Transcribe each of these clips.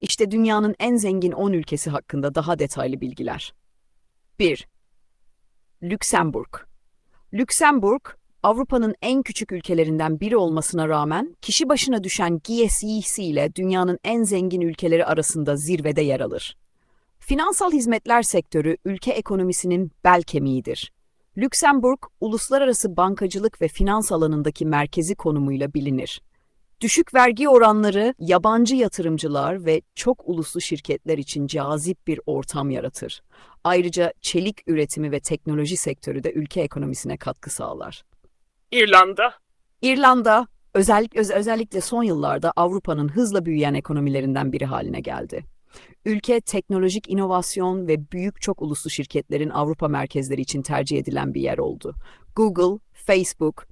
İşte dünyanın en zengin 10 ülkesi hakkında daha detaylı bilgiler. 1. Lüksemburg Lüksemburg, Avrupa'nın en küçük ülkelerinden biri olmasına rağmen kişi başına düşen GSE ile dünyanın en zengin ülkeleri arasında zirvede yer alır. Finansal hizmetler sektörü ülke ekonomisinin bel kemiğidir. Lüksemburg, uluslararası bankacılık ve finans alanındaki merkezi konumuyla bilinir. Düşük vergi oranları yabancı yatırımcılar ve çok uluslu şirketler için cazip bir ortam yaratır. Ayrıca çelik üretimi ve teknoloji sektörü de ülke ekonomisine katkı sağlar. İrlanda, İrlanda, özellikle, öz- özellikle son yıllarda Avrupa'nın hızla büyüyen ekonomilerinden biri haline geldi. Ülke teknolojik inovasyon ve büyük çok uluslu şirketlerin Avrupa merkezleri için tercih edilen bir yer oldu. Google, Facebook,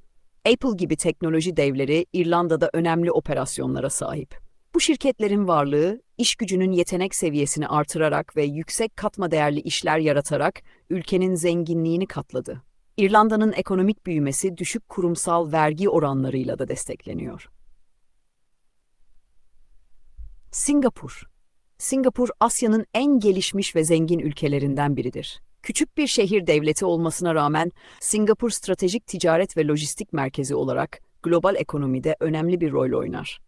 Apple gibi teknoloji devleri İrlanda'da önemli operasyonlara sahip. Bu şirketlerin varlığı, iş gücünün yetenek seviyesini artırarak ve yüksek katma değerli işler yaratarak ülkenin zenginliğini katladı. İrlanda'nın ekonomik büyümesi düşük kurumsal vergi oranlarıyla da destekleniyor. Singapur Singapur, Asya'nın en gelişmiş ve zengin ülkelerinden biridir. Küçük bir şehir devleti olmasına rağmen Singapur stratejik ticaret ve lojistik merkezi olarak global ekonomide önemli bir rol oynar.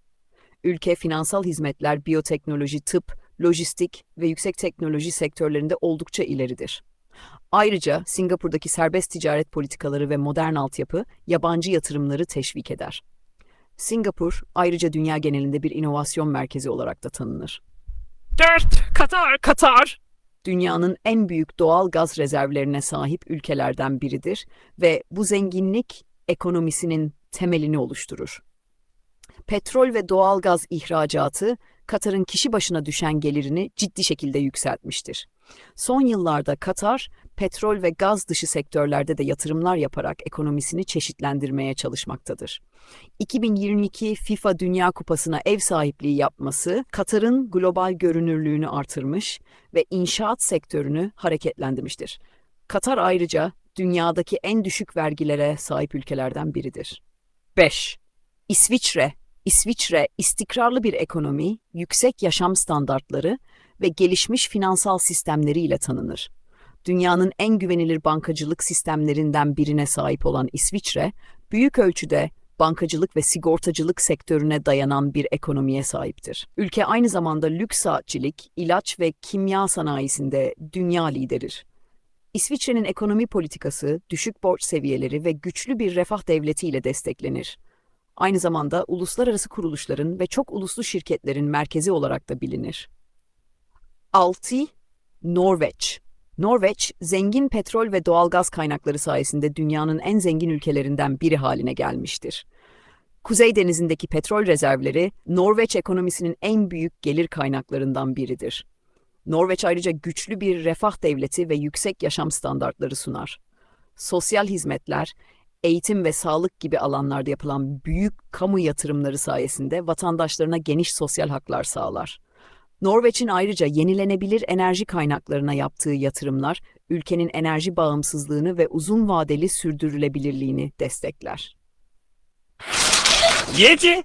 Ülke finansal hizmetler, biyoteknoloji, tıp, lojistik ve yüksek teknoloji sektörlerinde oldukça ileridir. Ayrıca Singapur'daki serbest ticaret politikaları ve modern altyapı yabancı yatırımları teşvik eder. Singapur ayrıca dünya genelinde bir inovasyon merkezi olarak da tanınır. 4. Katar, Katar, Dünyanın en büyük doğal gaz rezervlerine sahip ülkelerden biridir ve bu zenginlik ekonomisinin temelini oluşturur. Petrol ve doğal gaz ihracatı Katar'ın kişi başına düşen gelirini ciddi şekilde yükseltmiştir. Son yıllarda Katar, petrol ve gaz dışı sektörlerde de yatırımlar yaparak ekonomisini çeşitlendirmeye çalışmaktadır. 2022 FIFA Dünya Kupası'na ev sahipliği yapması, Katar'ın global görünürlüğünü artırmış ve inşaat sektörünü hareketlendirmiştir. Katar ayrıca dünyadaki en düşük vergilere sahip ülkelerden biridir. 5. İsviçre İsviçre istikrarlı bir ekonomi, yüksek yaşam standartları ve gelişmiş finansal sistemleriyle tanınır. Dünyanın en güvenilir bankacılık sistemlerinden birine sahip olan İsviçre, büyük ölçüde bankacılık ve sigortacılık sektörüne dayanan bir ekonomiye sahiptir. Ülke aynı zamanda lüks saatçilik, ilaç ve kimya sanayisinde dünya lideridir. İsviçre'nin ekonomi politikası, düşük borç seviyeleri ve güçlü bir refah devletiyle desteklenir. Aynı zamanda uluslararası kuruluşların ve çok uluslu şirketlerin merkezi olarak da bilinir. 6. Norveç Norveç, zengin petrol ve doğalgaz kaynakları sayesinde dünyanın en zengin ülkelerinden biri haline gelmiştir. Kuzey Denizi'ndeki petrol rezervleri, Norveç ekonomisinin en büyük gelir kaynaklarından biridir. Norveç ayrıca güçlü bir refah devleti ve yüksek yaşam standartları sunar. Sosyal hizmetler, eğitim ve sağlık gibi alanlarda yapılan büyük kamu yatırımları sayesinde vatandaşlarına geniş sosyal haklar sağlar. Norveç'in ayrıca yenilenebilir enerji kaynaklarına yaptığı yatırımlar, ülkenin enerji bağımsızlığını ve uzun vadeli sürdürülebilirliğini destekler. 7.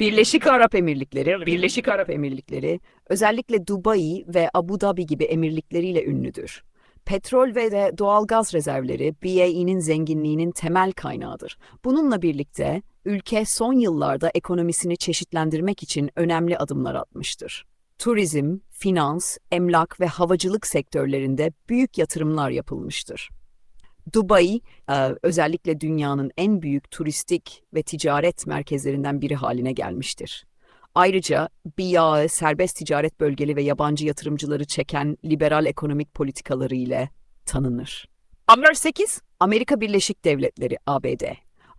Birleşik Arap Emirlikleri, Birleşik Arap Emirlikleri özellikle Dubai ve Abu Dhabi gibi emirlikleriyle ünlüdür. Petrol ve de doğal gaz rezervleri BAE'nin zenginliğinin temel kaynağıdır. Bununla birlikte ülke son yıllarda ekonomisini çeşitlendirmek için önemli adımlar atmıştır. Turizm, finans, emlak ve havacılık sektörlerinde büyük yatırımlar yapılmıştır. Dubai, e, özellikle dünyanın en büyük turistik ve ticaret merkezlerinden biri haline gelmiştir. Ayrıca BIA'ı serbest ticaret bölgeli ve yabancı yatırımcıları çeken liberal ekonomik politikaları ile tanınır. Amr 8. Amerika Birleşik Devletleri ABD.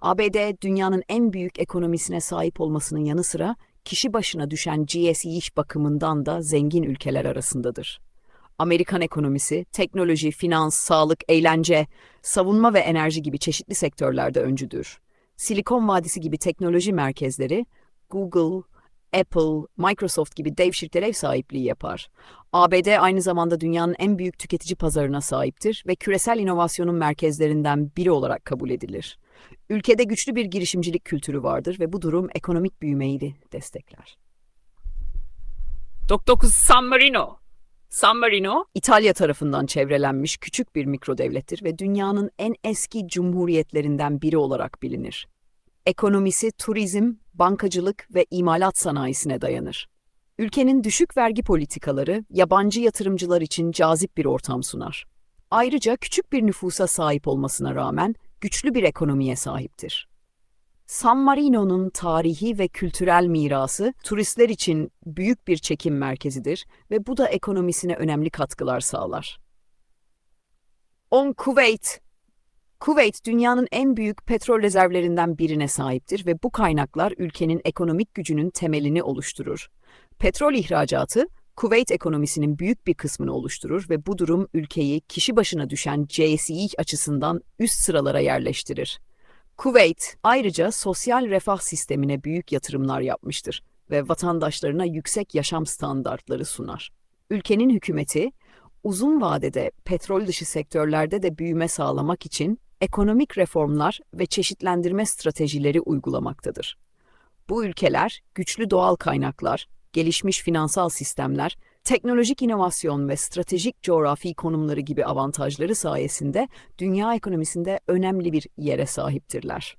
ABD dünyanın en büyük ekonomisine sahip olmasının yanı sıra kişi başına düşen GSE iş bakımından da zengin ülkeler arasındadır. Amerikan ekonomisi, teknoloji, finans, sağlık, eğlence, savunma ve enerji gibi çeşitli sektörlerde öncüdür. Silikon Vadisi gibi teknoloji merkezleri Google, Apple, Microsoft gibi dev şirketler ev sahipliği yapar. ABD aynı zamanda dünyanın en büyük tüketici pazarına sahiptir ve küresel inovasyonun merkezlerinden biri olarak kabul edilir. Ülkede güçlü bir girişimcilik kültürü vardır ve bu durum ekonomik büyümeyi de destekler. 99 San Marino. San Marino. İtalya tarafından çevrelenmiş küçük bir mikrodevlettir ve dünyanın en eski cumhuriyetlerinden biri olarak bilinir. Ekonomisi turizm, bankacılık ve imalat sanayisine dayanır. Ülkenin düşük vergi politikaları yabancı yatırımcılar için cazip bir ortam sunar. Ayrıca küçük bir nüfusa sahip olmasına rağmen güçlü bir ekonomiye sahiptir. San Marino'nun tarihi ve kültürel mirası turistler için büyük bir çekim merkezidir ve bu da ekonomisine önemli katkılar sağlar. 10 Kuveyt Kuveyt dünyanın en büyük petrol rezervlerinden birine sahiptir ve bu kaynaklar ülkenin ekonomik gücünün temelini oluşturur. Petrol ihracatı Kuveyt ekonomisinin büyük bir kısmını oluşturur ve bu durum ülkeyi kişi başına düşen GSE açısından üst sıralara yerleştirir. Kuveyt ayrıca sosyal refah sistemine büyük yatırımlar yapmıştır ve vatandaşlarına yüksek yaşam standartları sunar. Ülkenin hükümeti uzun vadede petrol dışı sektörlerde de büyüme sağlamak için ekonomik reformlar ve çeşitlendirme stratejileri uygulamaktadır. Bu ülkeler güçlü doğal kaynaklar, gelişmiş finansal sistemler, teknolojik inovasyon ve stratejik coğrafi konumları gibi avantajları sayesinde dünya ekonomisinde önemli bir yere sahiptirler.